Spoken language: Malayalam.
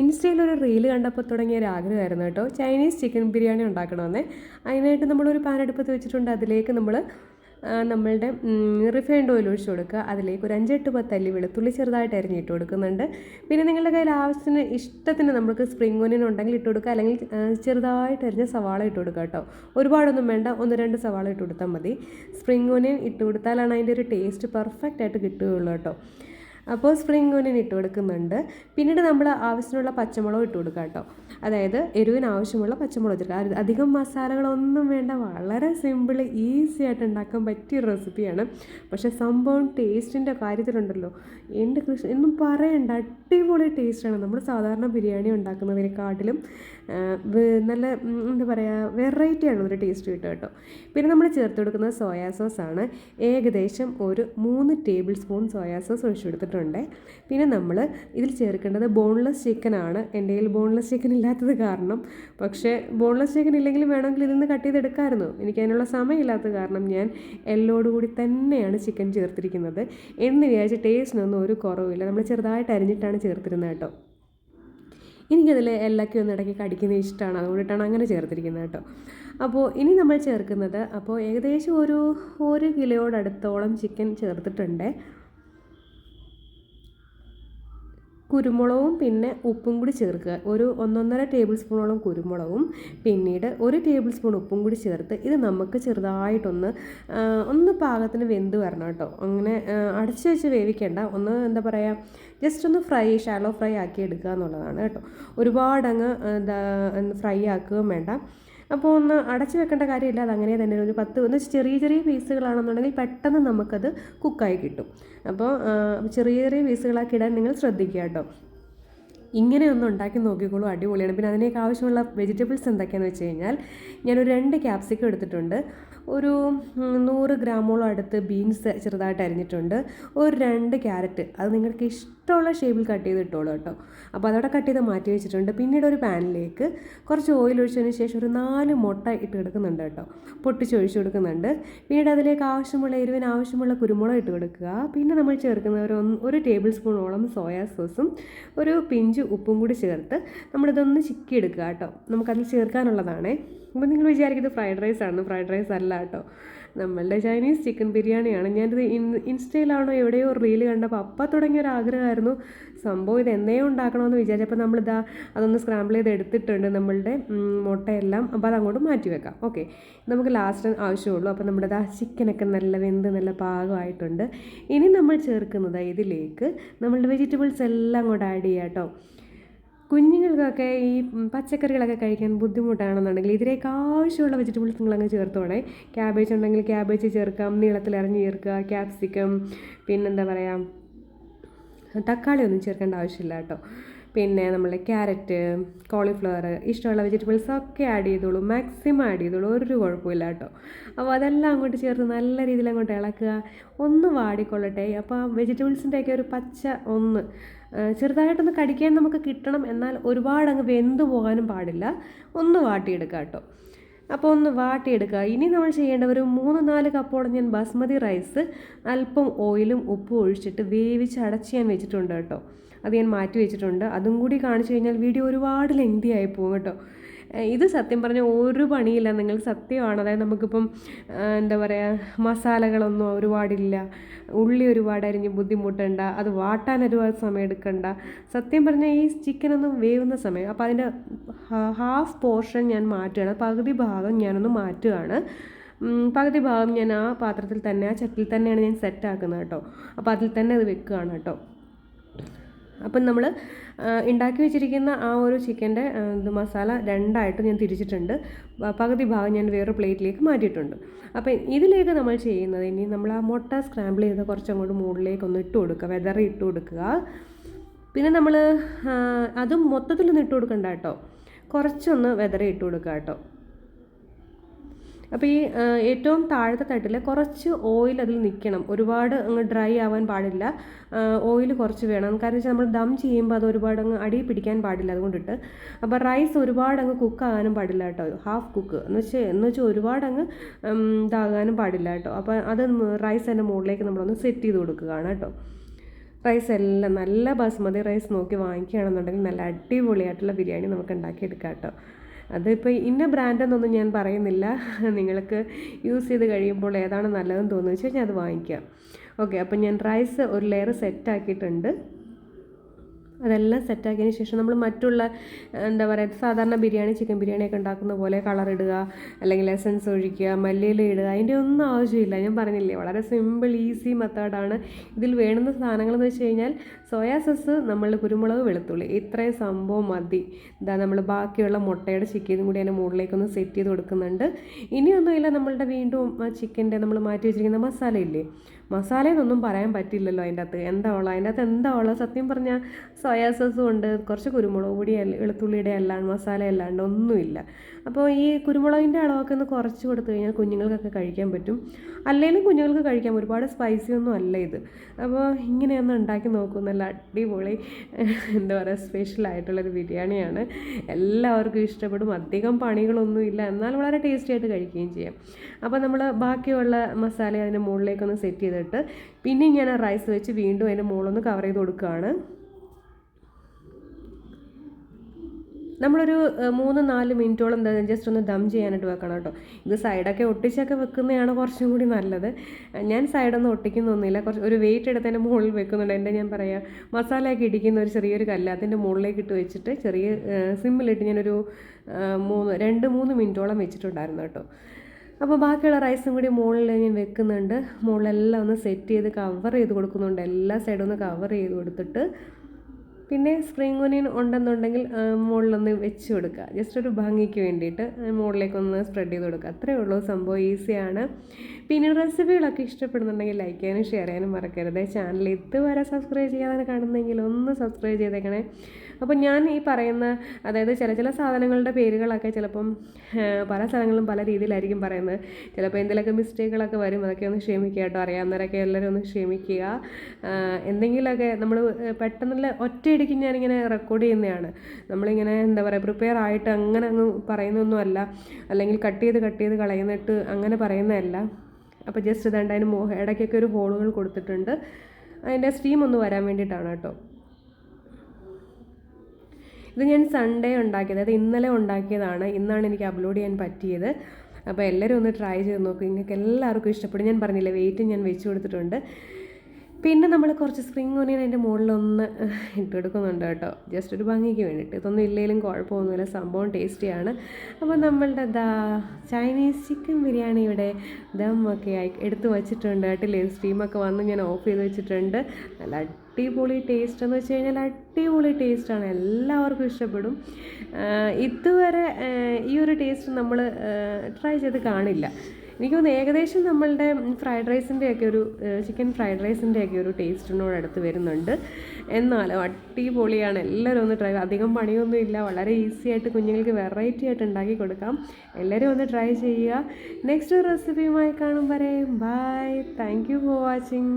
ഇൻസ്റ്റയിൽ ഒരു റീൽ കണ്ടപ്പോൾ തുടങ്ങിയ ഒരു ആഗ്രഹമായിരുന്നു കേട്ടോ. ചൈനീസ് ചിക്കൻ ബിരിയാണി ഉണ്ടാക്കണമെന്നേ. അതിനായിട്ട് നമ്മളൊരു പാൻ അടുപ്പത്ത് വെച്ചിട്ടുണ്ട്. അതിലേക്ക് നമ്മൾ നമ്മളുടെ റിഫൈൻഡ് ഓയിൽ ഒഴിച്ച് കൊടുക്കുക. അതിലേക്ക് ഒരു അഞ്ചെട്ട് പത്ത് അല്ലി വെളുത്തുള്ളി ചെറുതായിട്ട് അരിഞ്ഞിട്ട് കൊടുക്കുന്നുണ്ട്. പിന്നെ നിങ്ങളുടെ കയ്യിൽ ആവശ്യത്തിന് ഇഷ്ടത്തിന് നമുക്ക് സ്പ്രിംഗ് ഓനിയൻ ഉണ്ടെങ്കിൽ ഇട്ട് കൊടുക്കുക. അല്ലെങ്കിൽ ചെറുതായിട്ട് അരിഞ്ഞ സവാള ഇട്ട് കൊടുക്കുക കേട്ടോ. ഒരുപാടൊന്നും വേണ്ട. ഒന്ന് രണ്ട് സവാള ഇട്ട് കൊടുത്താൽ മതി. സ്പ്രിംഗ് ഓനിയൻ ഇട്ട് കൊടുത്താലാണ് അതിന്റെ ഒരു ടേസ്റ്റ് പെർഫെക്റ്റ് ആയിട്ട് കിട്ടുകയുള്ളൂ കേട്ടോ. അപ്പോൾ സ്പ്രിംഗ് ഓനിയൻ ഇട്ട് കൊടുക്കുന്നുണ്ട്. പിന്നീട് നമ്മൾ ആവശ്യത്തിനുള്ള പച്ചമുളകും ഇട്ട് കൊടുക്കുക കേട്ടോ. അതായത് എരിവിന് ആവശ്യമുള്ള പച്ചമുളക് ചേർക്കുക അധികം മസാലകളൊന്നും വേണ്ട വളരെ സിമ്പിൾ ഈസി ആയിട്ട് ഉണ്ടാക്കാൻ പറ്റിയ റെസിപ്പിയാണ് പക്ഷേ സംഭവം ടേസ്റ്റിന്റെ കാര്യത്തിലുണ്ടല്ലോ. എന്റെ കൃഷി എന്നും പറയണ്ട അടിപൊളി ടേസ്റ്റാണ് നമ്മൾ സാധാരണ ബിരിയാണി ഉണ്ടാക്കുന്നതിനെക്കാട്ടിലും നല്ല എന്താ പറയുക വെറൈറ്റിയാണ് ഒരു ടേസ്റ്റ് കിട്ടുക കേട്ടോ. പിന്നെ നമ്മൾ ചേർത്ത് കൊടുക്കുന്നത് സോയാ സോസാണ് ഏകദേശം ഒരു മൂന്ന് ടേബിൾ സ്പൂൺ സോയാ സോസ് ഒഴിച്ചു കൊടുത്തിട്ടുണ്ട്. പിന്നെ നമ്മൾ ഇതിൽ ചേർക്കേണ്ടത് ബോൺലെസ് ചിക്കനാണ് എന്റെ കയ്യിൽ ബോൺലെസ് ചിക്കൻ ഇല്ലാത്തത് കാരണം. പക്ഷേ ബോൺലെസ് ചിക്കൻ ഇല്ലെങ്കിൽ വേണമെങ്കിൽ ഇതിൽ നിന്ന് കട്ട് ചെയ്തെടുക്കാമായിരുന്നു എനിക്ക് അതിനുള്ള സമയമില്ലാത്തത് കാരണം ഞാൻ എല്ലോട് കൂടി തന്നെയാണ് ചിക്കൻ ചേർത്തിരിക്കുന്നത്. എന്ന് വിചാരിച്ച് ടേസ്റ്റിനൊന്നും ഒരു കുറവില്ല നമ്മൾ ചെറുതായിട്ട് അരിഞ്ഞിട്ടാണ് ചേർത്തിരുന്നത് കേട്ടോ. എനിക്കതിൽ എല്ലാക്കും ഒന്ന് ഇടയ്ക്ക് കടിക്കുന്ന ഇഷ്ടമാണ് അതുകൊണ്ടിട്ടാണ് അങ്ങനെ ചേർത്തിരിക്കുന്നത് കേട്ടോ. അപ്പോൾ ഇനി നമ്മൾ ചേർക്കുന്നത് അപ്പോൾ ഏകദേശം ഒരു ഒരു കിലോയോടടുത്തോളം ചിക്കൻ ചേർത്തിട്ടുണ്ട്. കുരുമുളകും പിന്നെ ഉപ്പും കൂടി ചേർക്കുക. ഒരു ഒന്നൊന്നര ടേബിൾ സ്പൂണോളം കുരുമുളകും പിന്നീട് ഒരു ടേബിൾ സ്പൂൺ ഉപ്പും കൂടി ചേർത്ത് ഇത് നമുക്ക് ചെറുതായിട്ടൊന്ന് ഒന്ന് പാകത്തിന് വെന്ത് വരണം കേട്ടോ. അങ്ങനെ അടച്ച് വെച്ച് വേവിക്കേണ്ട. ഒന്ന് എന്താ പറയുക ജസ്റ്റ് ഒന്ന് ഫ്രൈ ഷാലോ ഫ്രൈ ആക്കി എടുക്കുക എന്നുള്ളതാണ് കേട്ടോ. ഒരുപാടങ്ങ് എന്താ ഫ്രൈ ആക്കുകയും വേണ്ട. അപ്പോൾ ഒന്ന് അടച്ചു വെക്കേണ്ട കാര്യമില്ല. അത് അങ്ങനെ തന്നെ. ഒരു പത്ത് ഒന്ന് ചെറിയ ചെറിയ പീസുകളാണെന്നുണ്ടെങ്കിൽ പെട്ടെന്ന് നമുക്കത് കുക്കായി കിട്ടും. അപ്പോൾ ചെറിയ ചെറിയ പീസുകളാക്കി ഇടാൻ നിങ്ങൾ ശ്രദ്ധിക്കുക കേട്ടോ. ഇങ്ങനെ ഒന്ന് ഉണ്ടാക്കി നോക്കിക്കോളൂ. അടിപൊളിയാണ്. പിന്നെ അതിനേക്ക് ആവശ്യമുള്ള വെജിറ്റബിൾസ് എന്തൊക്കെയാണെന്ന് വെച്ച് കഴിഞ്ഞാൽ ഞാനൊരു രണ്ട് ക്യാപ്സിക്കം എടുത്തിട്ടുണ്ട്. ഒരു നൂറ് ഗ്രാമോളം അടുത്ത് ബീൻസ് ചെറുതായിട്ട് അരിഞ്ഞിട്ടുണ്ട്. ഒരു രണ്ട് ക്യാരറ്റ്. അത് നിങ്ങൾക്ക് ഇഷ്ടമുള്ള ഷേപ്പിൽ കട്ട് ചെയ്ത് ഇട്ടോളൂ കേട്ടോ. അപ്പോൾ അതവിടെ കട്ട് ചെയ്ത് മാറ്റി വെച്ചിട്ടുണ്ട്. പിന്നീട് ഒരു പാനിലേക്ക് കുറച്ച് ഓയിൽ ഒഴിച്ചതിന് ശേഷം ഒരു നാല് മുട്ട ഇട്ട് കൊടുക്കുന്നുണ്ട് കേട്ടോ. പൊട്ടിച്ച് ഒഴിച്ച് കൊടുക്കുന്നുണ്ട്. പിന്നീട് അതിലേക്ക് ആവശ്യമുള്ള എരിവിന് ആവശ്യമുള്ള കുരുമുളക് ഇട്ട് കൊടുക്കുക. പിന്നെ നമ്മൾ ചേർക്കുന്ന ഒരു ഒരു ടേബിൾ സ്പൂണോളം സോയാ സോസും ഒരു പിഞ്ച് ഉപ്പും കൂടി ചേർത്ത് നമ്മളിതൊന്ന് ചിക്കി എടുക്കുക കേട്ടോ. നമുക്കതിൽ ചേർക്കാനുള്ളതാണേ. അപ്പോൾ നിങ്ങൾ വിചാരിക്കുന്നത് ഫ്രൈഡ് റൈസ് ആണ് ഫ്രൈഡ് റൈസ് അല്ല കേട്ടോ. നമ്മളുടെ ചൈനീസ് ചിക്കൻ ബിരിയാണിയാണ്. ഞാനിത് ഇൻ ഇൻസ്റ്റയിലാണോ എവിടെയോ റീൽ കണ്ടപ്പോൾ അപ്പം തുടങ്ങിയ ഒരു ആഗ്രഹമായിരുന്നു. സംഭവം ഇത് എന്നേ ഉണ്ടാക്കണമെന്ന് വിചാരിച്ചപ്പോൾ നമ്മളിതാ അതൊന്ന് സ്ക്രാമ്പിൾ ചെയ്ത് എടുത്തിട്ടുണ്ട് നമ്മളുടെ മുട്ടയെല്ലാം. അപ്പോൾ അതങ്ങോട്ട് മാറ്റി വെക്കാം. ഓക്കെ നമുക്ക് ലാസ്റ്റ് ആവശ്യമുള്ളൂ. അപ്പോൾ നമ്മുടെ ദാ ചിക്കനൊക്കെ നല്ല വെന്ത് നല്ല പാകമായിട്ടുണ്ട്. ഇനി നമ്മൾ ചേർക്കുന്നത് ഇതിലേക്ക്. നമ്മളുടെ വെജിറ്റബിൾസ് എല്ലാം കൂടെ ആഡ് ചെയ്യാം കേട്ടോ കുഞ്ഞുങ്ങൾക്കൊക്കെ ഈ പച്ചക്കറികളൊക്കെ കഴിക്കാൻ ബുദ്ധിമുട്ടാണെന്നുണ്ടെങ്കിൽ ഇതിലേക്ക് ആവശ്യമുള്ള വെജിറ്റബിൾസ് നിങ്ങളങ്ങ് ചേർത്തോണേ. ക്യാബേജ് ഉണ്ടെങ്കിൽ ക്യാബേജ് ചേർക്കാം നീളത്തിൽ അരിഞ്ഞ് ചേർക്കുക ക്യാപ്സിക്കം പിന്നെന്താ പറയുക തക്കാളി ഒന്നും ചേർക്കേണ്ട ആവശ്യമില്ല കേട്ടോ. പിന്നെ നമ്മളുടെ ക്യാരറ്റ് കോളിഫ്ലവർ ഇഷ്ടമുള്ള വെജിറ്റബിൾസ് ഒക്കെ ആഡ് ചെയ്തോളൂ. മാക്സിമം ആഡ് ചെയ്തോളൂ. ഒരു കുഴപ്പമില്ല കേട്ടോ. അപ്പോൾ അതെല്ലാം അങ്ങോട്ട് ചേർത്ത് നല്ല രീതിയിൽ അങ്ങോട്ട് ഇളക്കുക. ഒന്ന് വാടിക്കൊള്ളട്ടെ. അപ്പോൾ ആ വെജിറ്റബിൾസിന്റെയൊക്കെ ഒരു പച്ച ഒന്ന് ചെറുതായിട്ടൊന്ന് കടിക്കാൻ നമുക്ക് കിട്ടണം. എന്നാൽ ഒരുപാട് അങ്ങ് വെന്ത് പോകാനും പാടില്ല. ഒന്ന് വാട്ടിയെടുക്കുക കേട്ടോ. അപ്പോൾ ഒന്ന് വാട്ടിയെടുക്കുക. ഇനി നമ്മൾ ചെയ്യേണ്ട ഒരു മൂന്ന് നാല് കപ്പോളം ഞാൻ ബസ്മതി റൈസ് അല്പം ഓയിലും ഉപ്പും ഒഴിച്ചിട്ട് വേവിച്ച് അടച്ച് ഞാൻ വെച്ചിട്ടുണ്ട് കേട്ടോ. അത് ഞാൻ മാറ്റി വെച്ചിട്ടുണ്ട്. അതും കൂടി കാണിച്ചു കഴിഞ്ഞാൽ വീഡിയോ ഒരുപാട് ലെങ്തി ആയി പോകും കേട്ടോ. ഇത് സത്യം പറഞ്ഞാൽ ഒരു പണിയില്ല. നിങ്ങൾ സത്യമാണ്. അതായത് നമുക്കിപ്പം എന്താ പറയുക മസാലകളൊന്നും ഒരുപാടില്ല. ഉള്ളി ഒരുപാട് അരിഞ്ഞ് ബുദ്ധിമുട്ടണ്ട. അത് വാട്ടാൻ ഒരുപാട് സമയം എടുക്കണ്ട. സത്യം പറഞ്ഞാൽ ഈ ചിക്കനൊന്നും വേവുന്ന സമയം അപ്പോൾ അതിന്റെ ഹാഫ് പോർഷൻ ഞാൻ മാറ്റുകയാണ്. പകുതി ഭാഗം ഞാനൊന്ന് മാറ്റുകയാണ്. പകുതി ഭാഗം ഞാൻ ആ പാത്രത്തിൽ തന്നെ ആ ചട്ടിൽ തന്നെയാണ് ഞാൻ സെറ്റാക്കുന്നത് കേട്ടോ. അപ്പോൾ അതിൽ തന്നെ അത് വെക്കുകയാണ് കേട്ടോ. അപ്പം നമ്മൾ ഉണ്ടാക്കി വെച്ചിരിക്കുന്ന ആ ഒരു ചിക്കന്റെ ഇത് മസാല രണ്ടായിട്ട് ഞാൻ തിരിച്ചിട്ടുണ്ട്. പകുതി ഭാഗം ഞാൻ വേറെ പ്ലേറ്റിലേക്ക് മാറ്റിയിട്ടുണ്ട്. അപ്പം ഇതിലേക്ക് നമ്മൾ ചെയ്യുന്നത് ഇനി നമ്മൾ ആ മുട്ട സ്ക്രാമ്പിൾ ചെയ്ത് കുറച്ചങ്ങോട്ട് മുകളിലേക്ക് ഒന്ന് ഇട്ട് കൊടുക്കുക. വെതറി ഇട്ട് കൊടുക്കുക. പിന്നെ നമ്മൾ അതും മൊത്തത്തിലൊന്നും ഇട്ട് കൊടുക്കണ്ട കേട്ടോ. കുറച്ചൊന്ന് വെതറി ഇട്ട് കൊടുക്കുക കേട്ടോ. അപ്പോൾ ഈ ഏറ്റവും താഴത്തെ തട്ടിൽ കുറച്ച് ഓയിൽ അതിൽ നിൽക്കണം ഒരുപാട് അങ്ങ് ഡ്രൈ ആവാൻ പാടില്ല. ഓയിൽ കുറച്ച് വേണം. കാരണം വെച്ചാൽ നമ്മൾ ദം ചെയ്യുമ്പോൾ അത് ഒരുപാട് അങ്ങ് അടി പിടിക്കാൻ പാടില്ല അതുകൊണ്ടിട്ട്. അപ്പോൾ റൈസ് ഒരുപാട് അങ്ങ് കുക്ക് ആകാനും പാടില്ല കേട്ടോ. ഹാഫ് കുക്ക് എന്ന് വെച്ചാൽ എന്ന് വെച്ചാൽ ഒരുപാട് അങ്ങ് ഇതാകാനും പാടില്ല കേട്ടോ. അപ്പോൾ അത് റൈസ് അതിന്റെ മുകളിലേക്ക് നമ്മളൊന്ന് സെറ്റ് ചെയ്ത് കൊടുക്കുകയാണ് കേട്ടോ. റൈസ് എല്ലാം നല്ല ബാസ്മതി റൈസ് നോക്കി വാങ്ങിക്കുകയാണെന്നുണ്ടെങ്കിൽ നല്ല അടിപൊളിയായിട്ടുള്ള ബിരിയാണി നമുക്ക് ഉണ്ടാക്കിയെടുക്കാം കേട്ടോ. അതിപ്പോൾ ഇന്ന ബ്രാൻഡെന്നൊന്നും ഞാൻ പറയുന്നില്ല. നിങ്ങൾക്ക് യൂസ് ചെയ്ത് കഴിയുമ്പോൾ ഏതാണ് നല്ലതെന്ന് തോന്നുന്നു വെച്ച് കഴിഞ്ഞാൽ അത് വാങ്ങിക്കാം. ഓക്കെ അപ്പം ഞാൻ റൈസ് ഒരു ലെയർ സെറ്റ് ആക്കിയിട്ടുണ്ട്. അതെല്ലാം സെറ്റാക്കിയതിന് ശേഷം നമ്മൾ മറ്റുള്ള എന്താ പറയുക സാധാരണ ബിരിയാണി ചിക്കൻ ബിരിയാണിയൊക്കെ ഉണ്ടാക്കുന്ന പോലെ കളർ ഇടുക അല്ലെങ്കിൽ എസൻസ് ഒഴിക്കുക മല്ലിയില ഇടുക അതിന്റെ ഒന്നും ആവശ്യമില്ല. ഞാൻ പറഞ്ഞില്ലേ വളരെ സിമ്പിൾ ഈസി മെത്തേഡാണ് ഇതിൽ വേണ്ടുന്ന സാധനങ്ങൾ എന്ന് വെച്ച് കഴിഞ്ഞാൽ സോയാ സോസ് നമ്മൾ കുരുമുളക് വെളുത്തുള്ളി. ഇത്രയും സംഭവം മതി. ഇതാ നമ്മൾ ബാക്കിയുള്ള മുട്ടയുടെ ചിക്കനും കൂടി അതിന്റെ മുകളിലേക്കൊന്ന് സെറ്റ് ചെയ്ത് കൊടുക്കുന്നുണ്ട്. ഇനിയൊന്നുമില്ല നമ്മളുടെ വീണ്ടും ചിക്കന്റെ നമ്മൾ മാറ്റി വെച്ചിരിക്കുന്ന മസാല ഇല്ലേ മസാലയെന്നൊന്നും പറയാൻ പറ്റില്ലല്ലോ അതിന്റെ അകത്ത് എന്താ ഉള്ളത്? അതിന്റെ അകത്ത് എന്താ ഉള്ളത്? സത്യം പറഞ്ഞാൽ സോയാ സോസും ഉണ്ട്. കുറച്ച് കുരുമുളക് പൊടി വെളുത്തുള്ളിയുടെ അല്ലാണ്ട് മസാല അല്ലാണ്ട് ഒന്നുമില്ല. അപ്പോൾ ഈ കുരുമുളകിന്റെ അളവൊക്കെ ഒന്ന് കുറച്ച് കൊടുത്തു കഴിഞ്ഞാൽ കുഞ്ഞുങ്ങൾക്കൊക്കെ കഴിക്കാൻ പറ്റും. അല്ലെങ്കിലും കുഞ്ഞുങ്ങൾക്ക് കഴിക്കാം ഒരുപാട് സ്പൈസി ഒന്നും അല്ല ഇത്. അപ്പോൾ ഇങ്ങനെയൊന്ന് ഉണ്ടാക്കി നോക്കും. നല്ല അടിപൊളി എന്താ പറയുക സ്പെഷ്യൽ ആയിട്ടുള്ളൊരു ബിരിയാണിയാണ്. എല്ലാവർക്കും ഇഷ്ടപ്പെടും. അധികം പണികളൊന്നും ഇല്ല. എന്നാൽ വളരെ ടേസ്റ്റി ആയിട്ട് കഴിക്കുകയും ചെയ്യാം. അപ്പോൾ നമ്മൾ ബാക്കിയുള്ള മസാല അതിന്റെ മുകളിലേക്കൊന്ന് സെറ്റ് ചെയ്തിട്ട്. പിന്നെയും ഞാൻ റൈസ് വെച്ച് വീണ്ടും അതിന്റെ മുകളൊന്ന് കവർ ചെയ്ത് കൊടുക്കുകയാണ് നമ്മളൊരു മൂന്ന് നാല് മിനിറ്റോളം എന്താ ജസ്റ്റ് ഒന്ന് ദം ചെയ്യാനായിട്ട് വെക്കണം കേട്ടോ. ഇത് സൈഡൊക്കെ ഒട്ടിച്ചൊക്കെ വെക്കുന്നതാണ് കുറച്ചും കൂടി നല്ലത്. ഞാൻ സൈഡൊന്നും ഒട്ടിക്കുന്നൊന്നുമില്ല കുറച്ച് ഒരു വെയിറ്റ് എടുത്ത് എന്റെ മുകളിൽ വെക്കുന്നുണ്ട്. എന്റെ ഞാൻ പറയാം മസാലയൊക്കെ ഇടിക്കുന്ന ഒരു ചെറിയൊരു കല്ല് അതിന്റെ മുകളിലേക്ക് ഇട്ട് വെച്ചിട്ട് ചെറിയ സിമ്മിലിട്ട് ഞാനൊരു മൂന്ന് രണ്ട് മൂന്ന് മിനിറ്റോളം വെച്ചിട്ടുണ്ടായിരുന്നു കേട്ടോ. അപ്പോൾ ബാക്കിയുള്ള റൈസും കൂടി മുകളിൽ ഞാൻ വെക്കുന്നുണ്ട്. മുകളിലെല്ലാം ഒന്ന് സെറ്റ് ചെയ്ത് കവർ ചെയ്ത് കൊടുക്കുന്നുണ്ട്. എല്ലാ സൈഡും ഒന്ന് കവർ ചെയ്ത് കൊടുത്തിട്ട് പിന്നെ സ്പ്രിംഗ് ഒനിയൻ ഉണ്ടെന്നുണ്ടെങ്കിൽ മുകളിലൊന്ന് വെച്ച് കൊടുക്കുക. ജസ്റ്റ് ഒരു ഭംഗിക്ക് വേണ്ടിയിട്ട് മുകളിലേക്കൊന്ന് സ്പ്രെഡ് ചെയ്ത് കൊടുക്കുക. അത്രയേ ഉള്ളൂ. സംഭവം ഈസിയാണ് പിന്നെ റെസിപ്പികളൊക്കെ ഇഷ്ടപ്പെടുന്നുണ്ടെങ്കിൽ ലൈക്ക് ചെയ്യാനും ഷെയർ ചെയ്യാനും മറക്കരുത്. ചാനൽ ഇതുവരെ സബ്സ്ക്രൈബ് ചെയ്യാതെ കാണുന്നെങ്കിൽ ഒന്ന് സബ്സ്ക്രൈബ് ചെയ്തേക്കണേ. അപ്പോൾ ഞാൻ ഈ പറയുന്ന അതായത് ചില ചില സാധനങ്ങളുടെ പേരുകളൊക്കെ ചിലപ്പം പല സ്ഥലങ്ങളിലും പല രീതിയിലായിരിക്കും പറയുന്നത്. ചിലപ്പോൾ എന്തെങ്കിലുമൊക്കെ മിസ്റ്റേക്കുകളൊക്കെ വരും. അതൊക്കെ ഒന്ന് ക്ഷമിക്കുക കേട്ടോ. അറിയാവുന്നവരൊക്കെ എല്ലാവരും ഒന്ന് ക്ഷമിക്കുക. എന്തെങ്കിലുമൊക്കെ നമ്മൾ പെട്ടെന്നുള്ള ഒറ്റയടിക്ക് ഞാനിങ്ങനെ റെക്കോർഡ് ചെയ്യുന്നതാണ്. നമ്മളിങ്ങനെ എന്താ പറയുക പ്രിപ്പയർ ആയിട്ട് അങ്ങനെ അങ്ങ് പറയുന്നൊന്നുമല്ല. അല്ലെങ്കിൽ കട്ട് ചെയ്ത് കട്ട് ചെയ്ത് കളയുന്നിട്ട് അങ്ങനെ പറയുന്നതല്ല. അപ്പോൾ ജസ്റ്റ് ഇതാണ്ട് അതിന് ഇടയ്ക്കൊക്കെ ഒരു ഹോളുകൾ കൊടുത്തിട്ടുണ്ട്. അതിന്റെ സ്റ്റീം ഒന്ന് വരാൻ വേണ്ടിയിട്ടാണ് കേട്ടോ. ഇത് ഞാൻ സൺഡേ ഉണ്ടാക്കിയത്. അതായത് ഇന്നലെ ഉണ്ടാക്കിയതാണ്. ഇന്നാണ് എനിക്ക് അപ്ലോഡ് ചെയ്യാൻ പറ്റിയത്. അപ്പോൾ എല്ലാവരും ഒന്ന് ട്രൈ ചെയ്ത് നോക്കും. നിങ്ങൾക്ക് എല്ലാവർക്കും ഇഷ്ടപ്പെടും. ഞാൻ പറഞ്ഞില്ല വെയിറ്റ് ഞാൻ വെച്ച് കൊടുത്തിട്ടുണ്ട്. പിന്നെ നമ്മൾ കുറച്ച് സ്പ്രിങ് ഒനിയൻ അതിന്റെ മുകളിലൊന്ന് ഇട്ട് കൊടുക്കുന്നുണ്ട് കേട്ടോ. ജസ്റ്റ് ഒരു ഭംഗിക്ക് വേണ്ടിയിട്ട് ഇതൊന്നും ഇല്ലെങ്കിലും കുഴപ്പമൊന്നുമില്ല. സംഭവം ടേസ്റ്റിയാണ് അപ്പോൾ നമ്മളുടെ ദാ ചൈനീസ് ചിക്കൻ ബിരിയാണി ഇവിടെ ഒക്കെ ആയി എടുത്ത് വച്ചിട്ടുണ്ട് കേട്ടില്ലേ? സ്റ്റീമൊക്കെ വന്ന് ഞാൻ ഓഫ് ചെയ്ത് വെച്ചിട്ടുണ്ട്. നല്ല അടിപൊളി ടേസ്റ്റ് എന്ന് വെച്ച് കഴിഞ്ഞാൽ അടിപൊളി ടേസ്റ്റാണ് എല്ലാവർക്കും ഇഷ്ടപ്പെടും. ഇതുവരെ ഈ ഒരു ടേസ്റ്റ് നമ്മൾ ട്രൈ ചെയ്ത് കാണില്ല. എനിക്ക് തോന്നുന്നു ഏകദേശം നമ്മളുടെ ഫ്രൈഡ് റൈസിന്റെയൊക്കെ ഒരു ചിക്കൻ ഫ്രൈഡ് റൈസിന്റെ ഒക്കെ ഒരു ടേസ്റ്റിനോട് അടുത്ത് വരുന്നുണ്ട്. എന്നാലും അടിപൊളിയാണ്. എല്ലാവരും ഒന്ന് ട്രൈ അധികം പണിയൊന്നും ഇല്ല. വളരെ ഈസി ആയിട്ട് കുഞ്ഞുങ്ങൾക്ക് വെറൈറ്റി ആയിട്ട് ഉണ്ടാക്കി കൊടുക്കാം. എല്ലാവരും ഒന്ന് ട്രൈ ചെയ്യുക. നെക്സ്റ്റ് റെസിപ്പിയുമായി കാണും വരെ. Bye thank you for watching